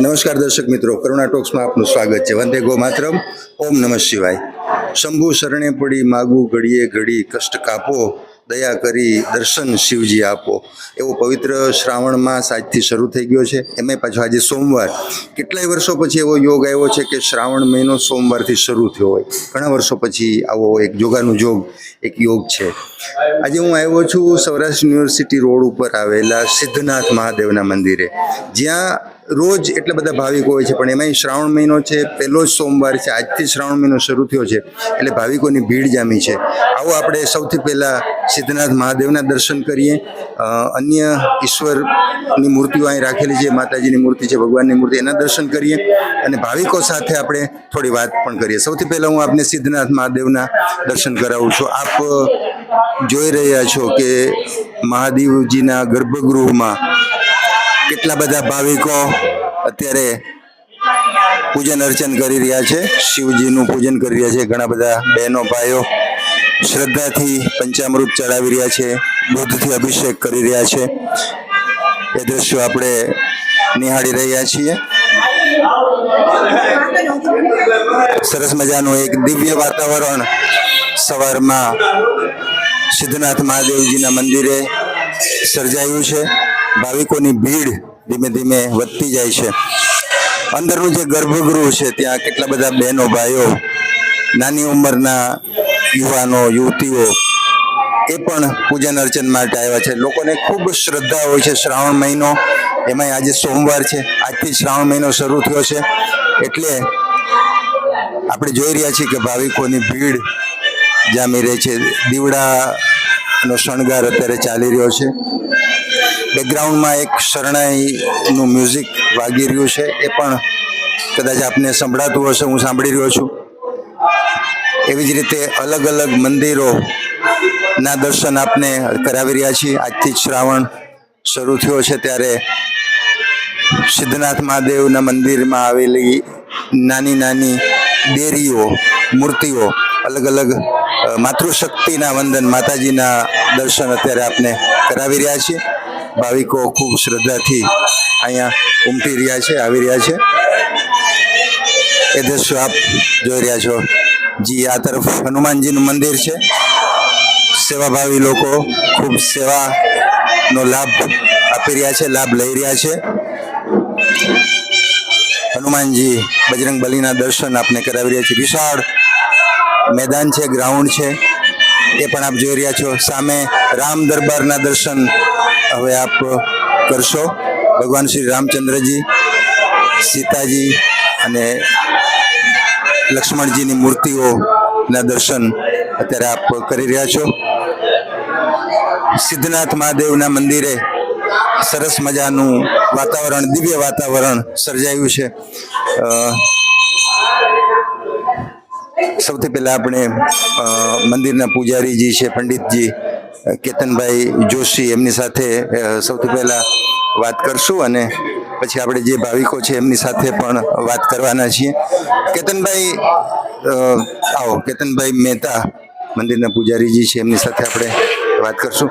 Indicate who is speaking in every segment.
Speaker 1: નમસ્કાર દર્શક મિત્રો, કરુણા ટોક્સમાં આપનું સ્વાગત છે. વંદે ગો માતરમ ઓમ નમઃ શિવાય. શંભુ શરણે પડી, માગું ઘડીએ ઘડી, કષ્ટ કાપો. દયા કરી દર્શન શિવજી આપો. એવો પવિત્ર શ્રાવણમાં સાજથી શરૂ થઈ ગયો છે. એમાં પાછો આજે સોમવાર. કેટલાય વર્ષો પછી એવો યોગ આવ્યો છે કે શ્રાવણ મહિનો સોમવારથી શરૂ થયો હોય. ઘણા વર્ષો પછી આવો એક જોગાનું જોગ, એક યોગ છે. આજે હું આવ્યો છું સૌરાષ્ટ્ર યુનિવર્સિટી રોડ ઉપર આવેલા સિદ્ધનાથ મહાદેવના મંદિરે. જ્યાં રોજ એટલા બધા ભાવિકો હોય છે. પણ એમાંય શ્રાવણ મહિનો છે, પહેલો જ સોમવાર છે. આજથી શ્રાવણ મહિનો શરૂ થયો છે. એટલે ભાવિકોની ભીડ જામી છે. આવો આપણે સૌથી પહેલાં સિદ્ધનાથ મહાદેવના દર્શન કરીએ. અન્ય ઈશ્વરની મૂર્તિઓ અહીં રાખેલી છે. માતાજીની મૂર્તિ છે, ભગવાનની મૂર્તિ, એના દર્શન કરીએ. અને ભાવિકો સાથે આપણે થોડી વાત પણ કરીએ. સૌથી પહેલાં હું આપને સિદ્ધનાથ મહાદેવના દર્શન કરાવું છું. આપ જોઈ રહ્યા છો કે મહાદેવજીના ગર્ભગૃહમાં કેટલા બધા ભાવિકો અત્યારે પૂજન અર્ચન કરી રહ્યા છે. શિવજીનું પૂજન કરી રહ્યા છે. ઘણા બધા બહેનો, ભાઈઓ શ્રદ્ધાથી પંચામૃત ચડાવી રહ્યા છે. દૂધથી અભિષેક કરી રહ્યા છે. એ દ્રશ્યો આપણે નિહાળી રહ્યા છીએ. સરસ મજાનું એક દિવ્ય વાતાવરણ સવારમાં સિદ્ધનાથ મહાદેવજીના મંદિરે સર્જાયું છે. ભાવિકોની ભીડ ધીમે ધીમે વધતી જાય છે. અંદરનું જે ગર્ભગૃહ છે, ત્યાં કેટલા બધા બહેનો, ભાઈઓ, નાની ઉંમરના યુવાનો, યુવતીઓ એ પણ પૂજન અર્ચન માટે આવ્યા છે. લોકોને ખૂબ શ્રદ્ધા હોય છે શ્રાવણ મહિનો. એમાંય આજે સોમવાર છે. આજથી શ્રાવણ મહિનો શરૂ થયો છે. એટલે આપણે જોઈ રહ્યા છીએ કે ભાવિકોની ભીડ જામી રહી છે. દીવડાનો શણગાર અત્યારે ચાલી રહ્યો છે. બેકગ્રાઉન્ડમાં એક શરણાઈનું મ્યુઝિક વાગી રહ્યું છે. એ પણ કદાચ આપને સંભળાતું હશે, હું સાંભળી રહ્યો છું. એવી જ રીતે અલગ અલગ મંદિરોના દર્શન આપને કરાવી રહ્યા છીએ. આજથી જ શ્રાવણ શરૂ થયો છે ત્યારે સિદ્ધનાથ મહાદેવના મંદિરમાં આવેલી નાની નાની દેરીઓ, મૂર્તિઓ, અલગ અલગ માતૃશક્તિના વંદન માતાજીના દર્શન અત્યારે આપને કરાવી રહ્યા છીએ. ભાવિકો ખૂબ શ્રદ્ધાથી અહીંયા ઉમટી રહ્યા છે, આવી રહ્યા છે. એ દ્રશ્યો આપ જોઈ રહ્યા છો. જી, આ તરફ હનુમાનજીનું મંદિર છે. સેવાભાવી લોકો ખૂબ સેવાનો લાભ આપી રહ્યા છે, લાભ લઈ રહ્યા છે. હનુમાનજી બજરંગ બલીના દર્શન આપને કરાવી રહ્યા છે. વિશાળ મેદાન છે, ગ્રાઉન્ડ છે. એ પણ આપ જોઈ રહ્યા છો. સામે રામ દરબારના દર્શન હવે આપ કરશો. ભગવાન શ્રી રામચંદ્રજી, સીતાજી અને લક્ષ્મણજીની મૂર્તિઓના દર્શન અત્યારે આપ કરી રહ્યા છો. સિદ્ધનાથ મહાદેવના મંદિરે સરસ મજાનું વાતાવરણ, દિવ્ય વાતાવરણ સર્જાયું છે. સૌથી પહેલા આપણે મંદિરના પૂજારીજી છે, પંડિતજી કેતનભાઈ જોશી એમની સાથે સૌથી પહેલાં વાત કરશું અને પછી આપણે જે ભાવિકો છે એમની સાથે પણ વાત કરવાના છીએ. કેતનભાઈ આવો, કેતનભાઈ મહેતા મંદિરના પૂજારીજી છે, એમની સાથે આપણે વાત કરશું.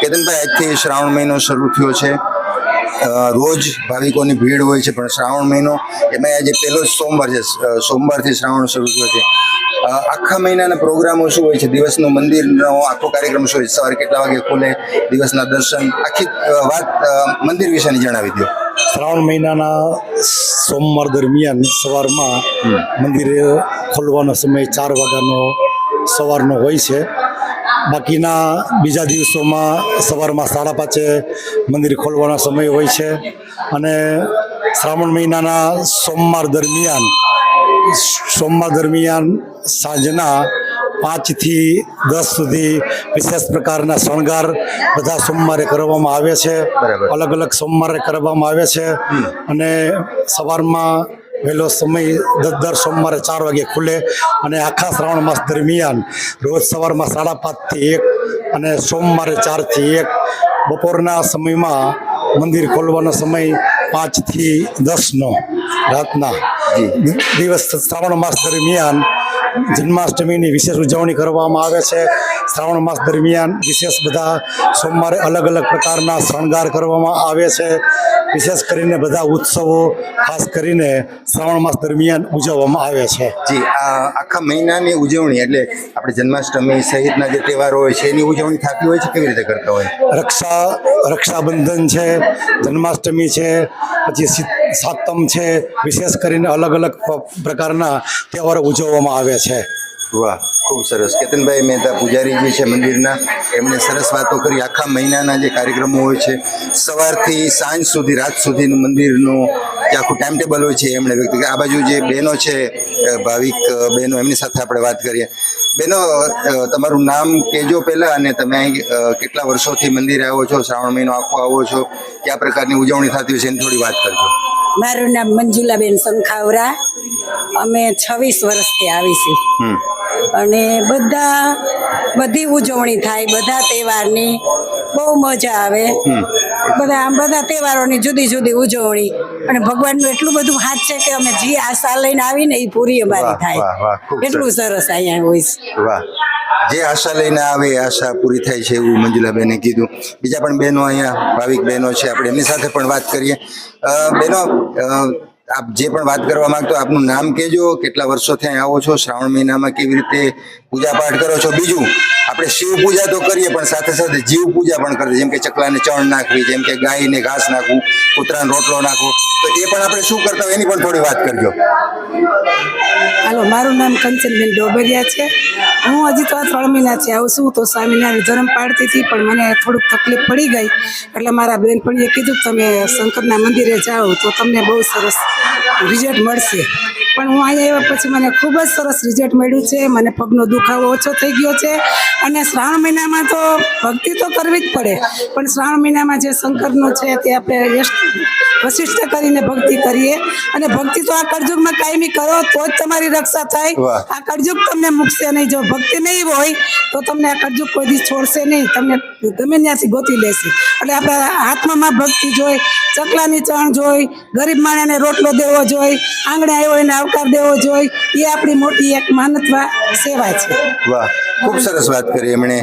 Speaker 1: કેતનભાઈ, આજથી શ્રાવણ મહિનો શરૂ થયો છે. રોજ ભાવિકોની ભીડ હોય છે, પણ શ્રાવણ મહિનો એમાં આજે પહેલો જ સોમવાર છે સોમવારથી શ્રાવણ શરૂ થયો છે. આખા મહિનાના પ્રોગ્રામો શું હોય છે? દિવસનો મંદિરનો આખો કાર્યક્રમ શું હોય છે? સવારે કેટલા વાગે ખુલે? દિવસના દર્શન? આખી વાત મંદિર વિશેની જણાવી દો.
Speaker 2: શ્રાવણ મહિનાના સોમવાર દરમિયાન સવારમાં મંદિર ખોલવાનો સમય ચાર વાગ્યાનો સવારનો હોય છે. બાકીના બીજા દિવસોમાં સવારમાં સાડા પાંચે મંદિર ખોલવાનો સમય હોય છે. અને શ્રાવણ મહિનાના સોમવાર દરમિયાન સોમવાર દરમિયાન સાંજના પાંચથી દસ સુધી વિશેષ પ્રકારના શણગાર બધા સોમવારે કરવામાં આવે છે. અલગ અલગ સોમવારે કરવામાં આવે છે. અને સવારમાં વહેલો સમય દર દર સોમવારે ચાર વાગે ખુલે અને આખા શ્રાવણ માસ દરમિયાન રોજ સવારમાં સાડા પાંચથી એક અને સોમવારે ચારથી એક. બપોરના સમયમાં મંદિર ખોલવાનો સમય પાંચથી દસનો રાતના. દિવસ શ્રાવણ માસ દરમિયાન જન્માષ્ટમીની વિશેષ ઉજવણી કરવામાં આવે છે. શ્રાવણ માસ દરમિયાન વિશેષ બધા સોમવારે અલગ અલગ પ્રકારના શણગાર કરવામાં આવે છે. વિશેષ કરીને બધા ઉત્સવો ખાસ કરીને શ્રાવણ માસ દરમિયાન ઉજવવામાં આવે છે.
Speaker 1: જી આ આખા મહિનાની ઉજવણી એટલે આપણે જન્માષ્ટમી સહિતના જે તહેવારો હોય છે એની ઉજવણી થતી હોય છે કેવી રીતે કરતા હોય?
Speaker 2: રક્ષા રક્ષાબંધન છે જન્માષ્ટમી છે પછી સાતમ છે, વિશેષ કરીને અલગ અલગ પ્રકારના તહેવારો ઉજવવામાં આવે છે.
Speaker 1: વાહ, ખૂબ સરસ. કેતનભાઈ મહેતા પૂજારી જે છે મંદિરના. એમણે સરસ વાતો કરી. આખા મહિનાના જે કાર્યક્રમો હોય છે, સવારથી સાંજ સુધી, રાત સુધીનું મંદિરનું જે આખું ટાઈમ ટેબલ હોય છે એમણે વ્યક્ત આ બાજુ જે બહેનો છે ભાવિક બહેનો, એમની સાથે આપણે વાત કરીએ. બહેનો તમારું નામ કહેજો પહેલાં અને તમે અહીં કેટલા વર્ષોથી મંદિરે આવો છો, શ્રાવણ મહિનો આખો આવો છો, કયા પ્રકારની ઉજવણી થતી હોય છે, એની થોડી વાત કરજો.
Speaker 3: મારું નામ મંજુલાબેન સંખાવરા. અમે છવ્વીસ વર્ષથી આવીશું
Speaker 1: છીએ.
Speaker 3: અને બધા બધી ઉજવણી થાય બધા તહેવારની બહુ મજા આવે. બધા બધા તહેવારોની જુદી જુદી ઉજવણી. અને ભગવાનનું એટલું બધું હાથ છે કે અમે જે આશા લઈને આવીને એ પૂરી અમારી થાય. એટલું સરસ. અહીંયા હોય છે.
Speaker 1: જે આશા લઈને આવે એ આશા પૂરી થાય છે એવું મંજુલાબેને કીધું. બીજા પણ બહેનો અહીંયા, ભાવિક બહેનો છે, આપણે એમની સાથે પણ વાત કરીએ. બહેનો આપ જે પણ વાત કરવા માંગતો આપનું નામ કહેજો. કેટલા વર્ષોથી અહીં આવો છો? શ્રાવણ મહિનામાં કેવી રીતે પૂજા પાઠ કરો છો? બીજું, આપણે શિવ પૂજા તો કરીએ, પણ સાથે સાથે જીવ પૂજા પણ કરીએ. જેમ કે ચકલાને ચણ નાખવી, જેમ કે ગાયને ઘાસ નાખવું, કૂતરાને રોટલો નાખવો. તો એ પણ આપણે શું કરતા હોય? એની પણ થોડી વાત કરજો.
Speaker 4: હાલો, મારું નામ કંચનબેન ડોબરિયા છે. હું હજી તો આ ત્રણ મહિનાથી આવું છું. તો સ્વામિનારાયણ ધર્મ પાડતી હતી, પણ મને થોડુંક તકલીફ પડી ગઈ. એટલે મારા બહેનપણીએ કીધું, તમે શંકરના મંદિરે જાઓ, તો તમને બહુ સરસ રિઝલ્ટ મળશે. પણ હું અહીંયા આવ્યા પછી મને ખૂબ જ સરસ રિઝલ્ટ મળ્યું છે. મને પગનો દુખાવો ઓછો થઈ ગયો છે. અને શ્રાવણ મહિનામાં તો ભક્તિ તો કરવી જ પડે. પણ શ્રાવણ મહિનામાં જે શંકરનો છે તે આપણે વશિષ્ઠ કરીને ભક્તિ કરીએ. અને ભક્તિ તો આ કળજુગમાં કાયમી કરો તો જ તમારી રક્ષા થાય. આ કળજુગ તમને મૂકશે નહીં. જો ભક્તિ નહીં હોય તો તમને આ કળજુગ કોઈ દી છોડશે નહીં. તમને ગમે ત્યાંથી ગોતી લેશે. એટલે આપણા હાથમાં ભક્તિ જોઈ ચકલાની ચણ જોઈ ગરીબ માણસને રોટલો દેવો જોઈ આંગણે આવ્યો એને આવકાર દેવો જોઈએ એ આપણી મોટી એક માનતવા સેવા છે.
Speaker 1: વાહ, ખૂબ સરસ વાત કરી એમણે.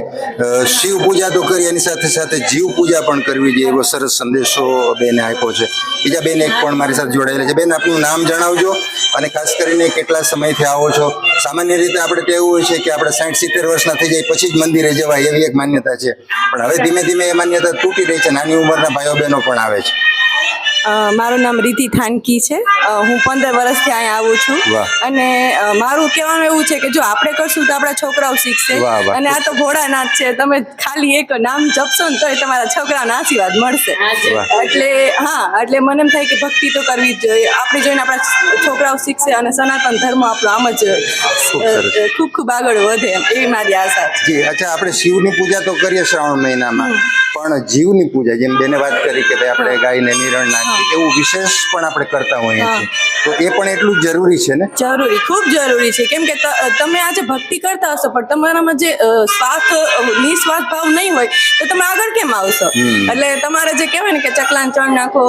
Speaker 1: શિવ પૂજા તો કરી, એની સાથે સાથે જીવ પૂજા પણ કરવી જોઈએ, એવો સરસ સંદેશો બેને આપ્યો છે. બીજા બેન એક પણ મારી સાથે જોડાયેલા છે. બેન, આપનું નામ જણાવજો અને ખાસ કરીને કેટલા સમયથી આવો છો? સામાન્ય રીતે આપણે કહેવું હોય છે કે આપણે સાઠ સિત્તેર વર્ષના થઈ જાય, પછી જ મંદિરે જવાય એવી એક માન્યતા છે. પણ હવે ધીમે ધીમે એ માન્યતા તૂટી રહી છે. નાની ઉંમરના ભાઈઓ બહેનો પણ આવે છે.
Speaker 5: મારું નામ રીતિ થાનકી છે. હું પંદર વર્ષથી અહીંયા આવું છું. અને મારું કહેવાનું એવું છે કે જો આપણે કરશું તો આપણા છોકરાઓ શીખશે. અને આ તો ભોળાનાથ છે. તમે ખાલી એક નામ જપશો ને તોય તમારા છોકરાઓના આશીર્વાદ મળશે. એટલે હા એટલે મને એમ થાય કે ભક્તિ તો કરવી જ જોઈએ. આપણે જોઈને આપણા છોકરાઓ શીખશે અને સનાતન ધર્મ આપણો આમ જ
Speaker 1: ખૂબ
Speaker 5: ખૂબ આગળ વધે એમ. એવી મારી આશા છે.
Speaker 1: અચ્છા આપણે શિવની પૂજા તો કરીએ શ્રાવણ મહિનામાં. પણ જીવની પૂજા જેમ બેને વાત કરી કે ભાઈ આપણે ગાયને નિરણ નાખી એવું વિશેષ પણ આપણે કરતા હોઈએ છીએ. તો એ પણ એટલું જરૂરી છે ને?
Speaker 5: જરૂરી ખૂબ જરૂરી છે. કેમ કે તમે આજે ભક્તિ કરતા હશો પણ તમારામાં જે સ્વાર્થ નિસ્વાર્થ ભાવ નહીં હોય તો તમે આગળ કેમ આવશો? એટલે તમારે જે કહેવાય ને કે ચકલાન ચણ નાખો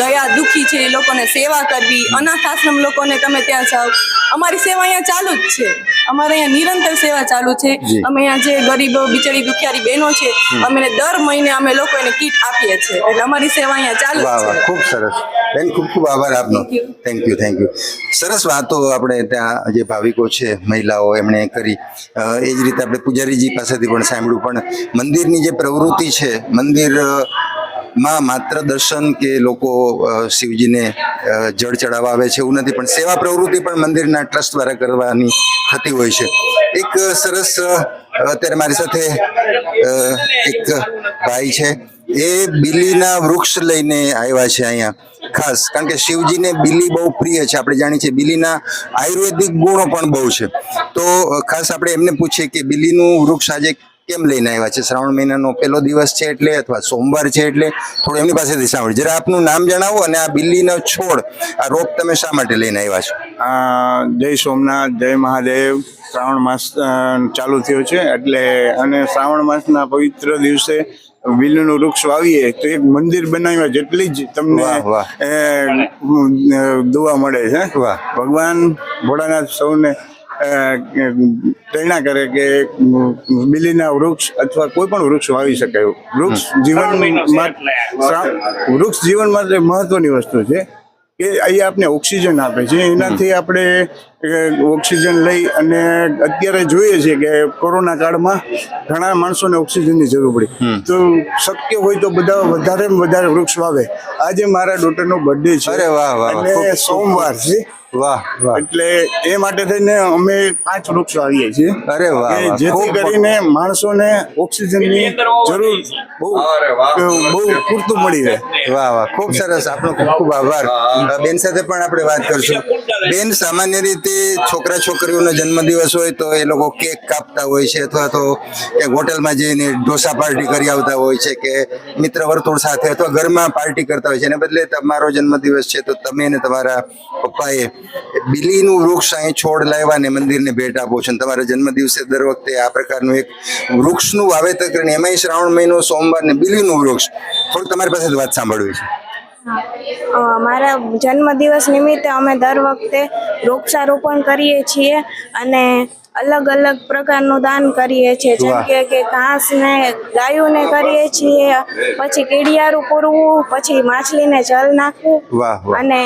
Speaker 5: દયા દુખી છે એ લોકોને સેવા કરવી અનાથ આશ્રમ લોકોને તમે ત્યાં જાઓ. અમારી સેવા અહીંયા ચાલુ જ છે. અમારે અહીંયા નિરંતર સેવા ચાલુ છે. અમે અહીંયા જે ગરીબ બિચારી દુખિયારી બહેનો છે અમે દર મહિને અમે લોકો એને કીટ આપીએ છીએ. એટલે અમારી સેવા અહીંયા ચાલુ
Speaker 1: વાહ વાહ ખૂબ સરસ. બેન ખૂબ ખૂબ આભાર આપનો. થેન્ક યુ થેન્ક યુ સરસ વાતો આપણે ત્યાં જે ભાવિકો છે મહિલાઓ એમણે કરી. એ જ રીતે આપણે પૂજારીજી પાસેથી પણ સાંભળ્યું. પણ મંદિરની જે પ્રવૃત્તિ છે મંદિરમાં માત્ર દર્શન કે લોકો શિવજીને જળ ચડાવવા આવે છે એવું નથી પણ સેવા પ્રવૃત્તિ પણ મંદિરના ટ્રસ્ટ દ્વારા કરવાની થતી હોય છે. એક સરસ અત્યારે મારી સાથે એક ભાઈ છે. એ બિલીના વૃક્ષ લઈને આવ્યા છે અહીંયા. ખાસ, કારણ કે શિવજીને બિલી બહુ પ્રિય છે. આપણે જાણીએ છીએ બિલીના આયુર્વેદિક ગુણો પણ બહુ છે. તો ખાસ આપણે એમને પૂછીએ કે બિલીનું વૃક્ષ આજે કેમ લઈને આવ્યા છે? શ્રાવણ મહિનાનો પહેલો દિવસ છે એટલે અથવા સોમવાર છે એટલે? થોડું એમની પાસેથી સાંભળ્યું જરા આપનું નામ જણાવો અને આ બિલ્લીનો છોડ, આ રોપ તમે શા માટે લઈને આવ્યા છો?
Speaker 6: જય સોમનાથ જય મહાદેવ. શ્રાવણ માસ ચાલુ થયો છે એટલે અને શ્રાવણ માસના પવિત્ર દિવસે વિલનું વૃક્ષ વાવીએ તો એક મંદિર બનાવ્યા જેટલી જ તમને અ, મળે છે.
Speaker 1: વાહ.
Speaker 6: ભગવાન ભોળાનાથ સૌને પ્રેરણા કરે કે બિલીના વૃક્ષ અથવા કોઈ પણ વૃક્ષ વાવી શકાય. વૃક્ષ જીવન વૃક્ષ જીવન માટે મહત્વની વસ્તુ છે. કે અહીંયા આપણે ઓક્સિજન આપે છે. એનાથી આપણે ઓક્સિજન લઈ અને અત્યારે જોઈએ છીએ કે કોરોના કાળમાં ઘણા માણસોને ઓક્સિજનની જરૂર પડી. તો શક્ય હોય તો બધા વધારે વધારે વૃક્ષ વાવે. આજે મારા ડોટરનો બર્થડે છે.
Speaker 1: અરે વાહ, વાહ, વાહ.
Speaker 6: અને સોમવાર છે.
Speaker 1: વાહ વાહ.
Speaker 6: એટલે એ માટે થઈને અમે પાંચ વૃક્ષ વાવીએ છીએ.
Speaker 1: અરે વાહ,
Speaker 6: જેથી કરીને માણસોને ઓક્સિજનની જરૂર બહુ બહુ પૂરતું મળી રહે.
Speaker 1: વાહ વાહ. ખૂબ સરસ. આપનો ખૂબ ખૂબ આભાર. બેન સાથે પણ આપણે વાત કરશું. બેન સામાન્ય રીતે છોકરા છોકરીઓનો જન્મદિવસ હોય તો એ લોકો કેક કાપતા હોય છે અથવા તો ક્યાંક હોટલમાં જઈને ઢોસા પાર્ટી કરી આવતા હોય છે કે મિત્ર વર્તુળ સાથે અથવા ઘરમાં પાર્ટી કરતા હોય છે. એને બદલે તમારો જન્મદિવસ છે તો તમે અને તમારા પપ્પાએ બિલીનું વૃક્ષ અહીં છોડ લાવ્યા ને મંદિરને ભેટ આપો છો તમારા જન્મદિવસે દર વખતે આ પ્રકારનું એક વૃક્ષનું વાવેતર કરીને એમાંય શ્રાવણ મહિનો, સોમવાર ને બિલીનું વૃક્ષ. થોડું તમારી પાસે વાત સાંભળવી છે.
Speaker 7: મારા જન્મદિવસ નિમિત્તે અમે દર વખતે વૃક્ષારોપણ કરીએ છીએ અને અલગ અલગ પ્રકારનું દાન કરીએ છીએ. જેમ કે કે ઘાસને ગાયોને કરીએ છીએ પછી કીડિયારું પૂરવું પછી માછલીને જલ નાખવું અને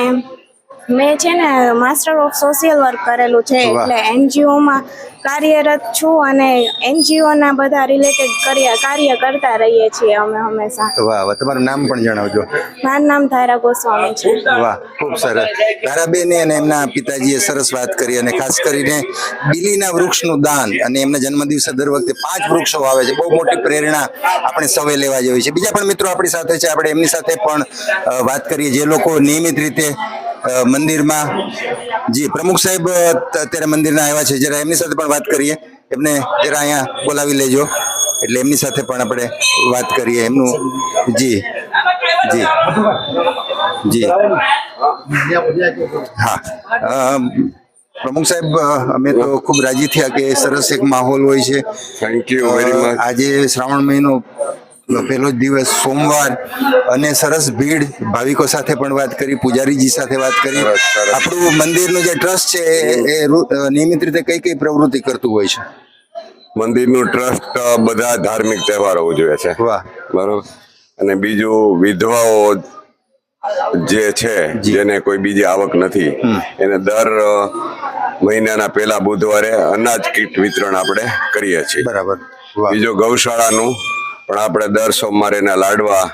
Speaker 7: મેં છે ને માસ્ટર ઓફ સોશિયલ વર્ક કરેલું છે એટલે એનજીઓમાં કાર્યરત છું અને એનજીઓના બધા રિલેટેડ કર્યા કાર્ય કરતા રહીએ છીએ અમે હંમેશા.
Speaker 1: વાહ વાહ તમારું નામ પણ જણાવજો.
Speaker 7: મારું નામ ધારા ગોસ્વામી છે.
Speaker 1: વાહ ખૂબ સરસ. ધારાબેને અને એમના પિતાજીએ સરસ વાત કરી અને ખાસ કરીને બિલીના વૃક્ષનું દાન અને એમના જન્મદિવસે દર વખતે પાંચ વૃક્ષો આવે છે. બહુ મોટી પ્રેરણા આપણે સૌએ લેવા જેવી છે. બીજા પણ મિત્રો આપણી સાથે છે. આપણે એમની સાથે પણ વાત કરીએ. જે લોકો નિયમિત રીતે મંદિરમાં જી પ્રમુખ સાહેબ અત્યારે મંદિરના આવ્યા છે. જરા એમની સાથે પણ વાત કરીએ. એમને જરા અહીંયા બોલાવી લેજો. એટલે એમની સાથે પણ આપણે વાત કરીએ. એમનું જી જી જી. હા. પ્રમુખ સાહેબ અમે તો ખૂબ રાજી થયા કે સરસ એક માહોલ હોય છે.
Speaker 8: થેન્ક યુ
Speaker 1: આજે શ્રાવણ મહિનો પહેલો દિવસ સોમવાર અને સરસ ભીડ. ભાવિકો સાથે પણ વાત કરી પૂજારીજી સાથે વાત કરી. આપણું મંદિરનું જે ટ્રસ્ટ છે એ- નિયમિત રીતે કઈ કઈ પ્રવૃત્તિ કરતું હોય છે?
Speaker 8: મંદિરનું ટ્રસ્ટ બધા ધાર્મિક તહેવારો ઉજવે છે.
Speaker 1: વાહ.
Speaker 8: બરોબર? અને બીજું વિધવાઓ જે છે જેને કોઈ બીજી આવક નથી એને દર મહિનાના પહેલા બુધવારે અનાજ કીટ વિતરણ આપણે કરીએ છીએ.
Speaker 1: બરાબર.
Speaker 8: બીજો ગૌશાળાનું પણ આપણે દર સોમવારે એના લાડવા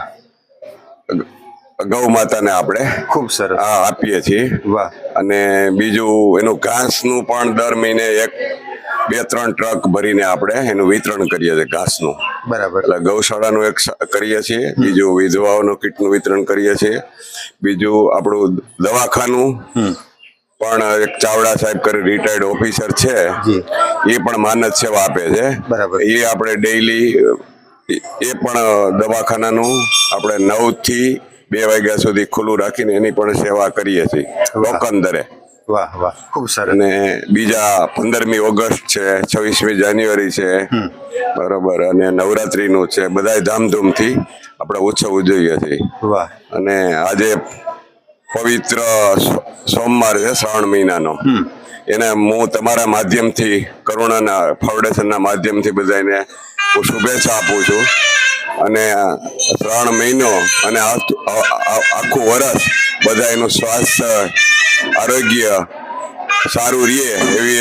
Speaker 8: ગૌ માતાને આપણે
Speaker 1: ખૂબ સરસ.
Speaker 8: આ આપીએ છીએ.
Speaker 1: વાહ.
Speaker 8: અને બીજું એનું ઘાસનું પણ દર મહિને એક બે ત્રણ ટ્રક ભરીને આપણે એનું વિતરણ કરીએ છીએ ઘાસનું.
Speaker 1: બરાબર.
Speaker 8: એટલે ગૌશાળાનું એક કરીએ છીએ. બીજું વિધવાઓનું કીટનું વિતરણ કરીએ છીએ. બીજું આપણું દવાખાનું. પણ એક ચાવડા સાહેબ કરી રિટાયર્ડ ઓફિસર છે. એ પણ માનદ સેવા આપે છે.
Speaker 1: બરાબર.
Speaker 8: એ આપણે ડેઈલી એ પણ દવાખાનાનું આપણે નવથી બે વાગ્યા સુધી ખુલ્લું રાખીને એની પણ સેવા કરીએ છીએ લોકંદરે
Speaker 1: વાહ વાહ. ખૂબ સરસ.
Speaker 8: અને બીજા પંદરમી ઓગસ્ટ છે છવ્વીસમી જાન્યુઆરી છે. બરોબર. અને નવરાત્રીનું છે બધાય ધામધૂમથી આપણે ઉત્સવ ઉજવીએ છીએ.
Speaker 1: વાહ.
Speaker 8: અને આજે પવિત્ર સોમવાર છે શ્રાવણ મહિનાનો. એને હું તમારા માધ્યમથી કરુણાના ફાઉન્ડેશનના માધ્યમથી બધાને હું શુભેચ્છા આપું છું. અને ત્રણ મહિનો અને આખું વર્ષ બધા એનું સ્વાસ્થ્ય આરોગ્ય સારું રહે એવી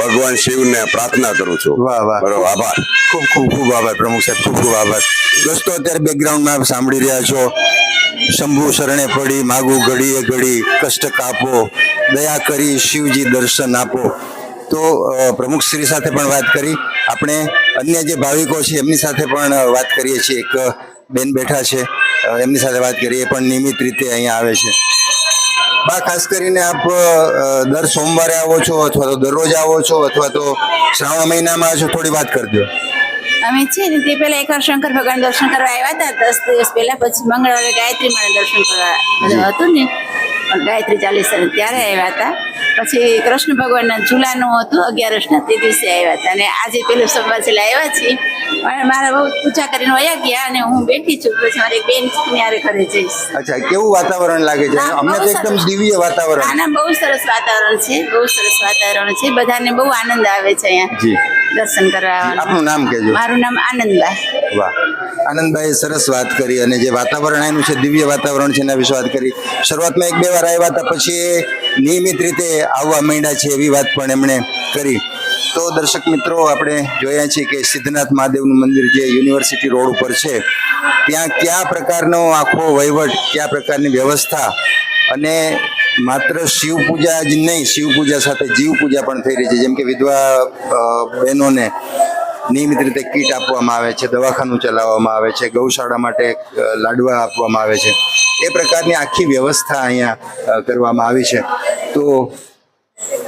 Speaker 8: ભગવાન શિવને પ્રાર્થના કરું છું.
Speaker 1: વાહ, વાહ.
Speaker 8: બરોબર આભાર.
Speaker 1: ખૂબ ખૂબ ખૂબ આભાર પ્રમુખ સાહેબ ખૂબ ખૂબ આભાર. દોસ્તો અત્યારે બેકગ્રાઉન્ડમાં સાંભળી રહ્યા છો. શંભુ શરણે પડી માગું ઘડીએ ઘડી કષ્ટ કાપો દયા કરી શિવજી દર્શન આપો. તો પ્રમુખશ્રી પ્રમુખ શ્રી સાથે પણ વાત કરી. આપણે અન્ય જે ભાવિકો છે એમની સાથે પણ વાત કરીએ છીએ. એક બેન બેઠા છે એમની સાથે વાત કરીએ. પણ નિયમિત રીતે અહીંયા આવે છે. બા ખાસ કરીને આપ દર સોમવારે આવો છો અથવા તો દરરોજ આવો છો અથવા તો શ્રાવણ મહિનામાં છો થોડી વાત કરજો.
Speaker 9: અમે છે ને તે પહેલા એકવાર શંકર ભગવાન દર્શન કરવા આવ્યા હતા. દસ દિવસ પહેલા પછી મંગળવારે ગાયત્રી માના દર્શન કરવા હતું ને ગાયત્રી ચાલીસ ત્યારે આવ્યા હતા. પછી કૃષ્ણ ભગવાનના ઝૂલાનું હતું અગિયારસના તે દિવસે આવ્યા હતા. અને આજે પેલું સોમવાર આવ્યા છીએ. અને મારા બહુ પૂજા કરીને વયા ગયા અને હું બેઠી છું. પછી મારી બેન મારે ઘરે જઈશ.
Speaker 1: અચ્છા કેવું વાતાવરણ લાગે છે? અમને તો એકદમ દિવ્ય વાતાવરણ.
Speaker 9: આના બહુ સરસ વાતાવરણ છે બહુ સરસ વાતાવરણ છે. બધાને બહુ આનંદ આવે છે
Speaker 1: જી.
Speaker 9: અહીંયા દર્શન કરવા
Speaker 1: આપનું નામ કેજો
Speaker 9: મારું નામ આનંદભાઈ
Speaker 1: વાહ. આનંદભાઈ સરસ વાત કરી અને જે વાતાવરણ એનું છે દિવ્ય વાતાવરણ છે એના વિશે વાત કરી. શરૂઆતમાં એક બે વાર આવ્યા હતા, પછી એ નિયમિત રીતે આવવા માંડ્યા છે એવી વાત પણ એમણે કરી. તો દર્શક મિત્રો, આપણે જોયા છીએ કે સિદ્ધનાથ મહાદેવનું મંદિર જે યુનિવર્સિટી રોડ ઉપર છે, ત્યાં કયા પ્રકારનો આખો વહીવટ, કયા પ્રકારની વ્યવસ્થા અને માત્ર શિવ પૂજા જ નહીં, શિવ પૂજા સાથે જીવ પૂજા પણ થઈ રહી છે. જેમ કે વિધવા બહેનોને નિયમિત રીતે કીટ આપવામાં આવે છે, દવાખાનું ચલાવવામાં આવે છે, ગૌશાળા માટે લાડવા આપવામાં આવે છે. એ પ્રકારની આખી વ્યવસ્થા અહીંયા કરવામાં આવી છે. તો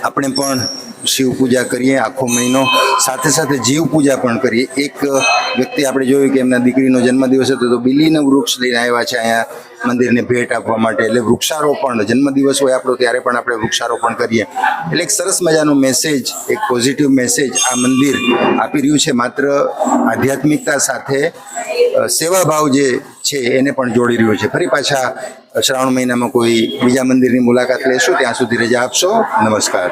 Speaker 1: આપણે પણ શિવ પૂજા કરીએ આખો મહિનો. સાથે સાથે જીવ પૂજા પણ કરીએ. એક વ્યક્તિ આપણે જોયું કે એમના દીકરીનો જન્મદિવસ હતો તો બિલીનું વૃક્ષ લઈને આવ્યા છે અહીંયા મંદિરને ભેટ આપવા માટે. એટલે વૃક્ષારોપણ, જન્મદિવસ હોય આપણો ત્યારે પણ આપણે વૃક્ષારોપણ કરીએ. એટલે એક સરસ મજાનો મેસેજ એક પોઝિટિવ મેસેજ આ મંદિર આપી રહ્યું છે. માત્ર આધ્યાત્મિકતા સાથે સેવાભાવ જે છે એને પણ જોડી રહ્યો છે. ફરી પાછા શ્રાવણ મહિનામાં કોઈ બીજા મંદિરની મુલાકાત લેશું, ત્યાં સુધી રજા આપશો. નમસ્કાર.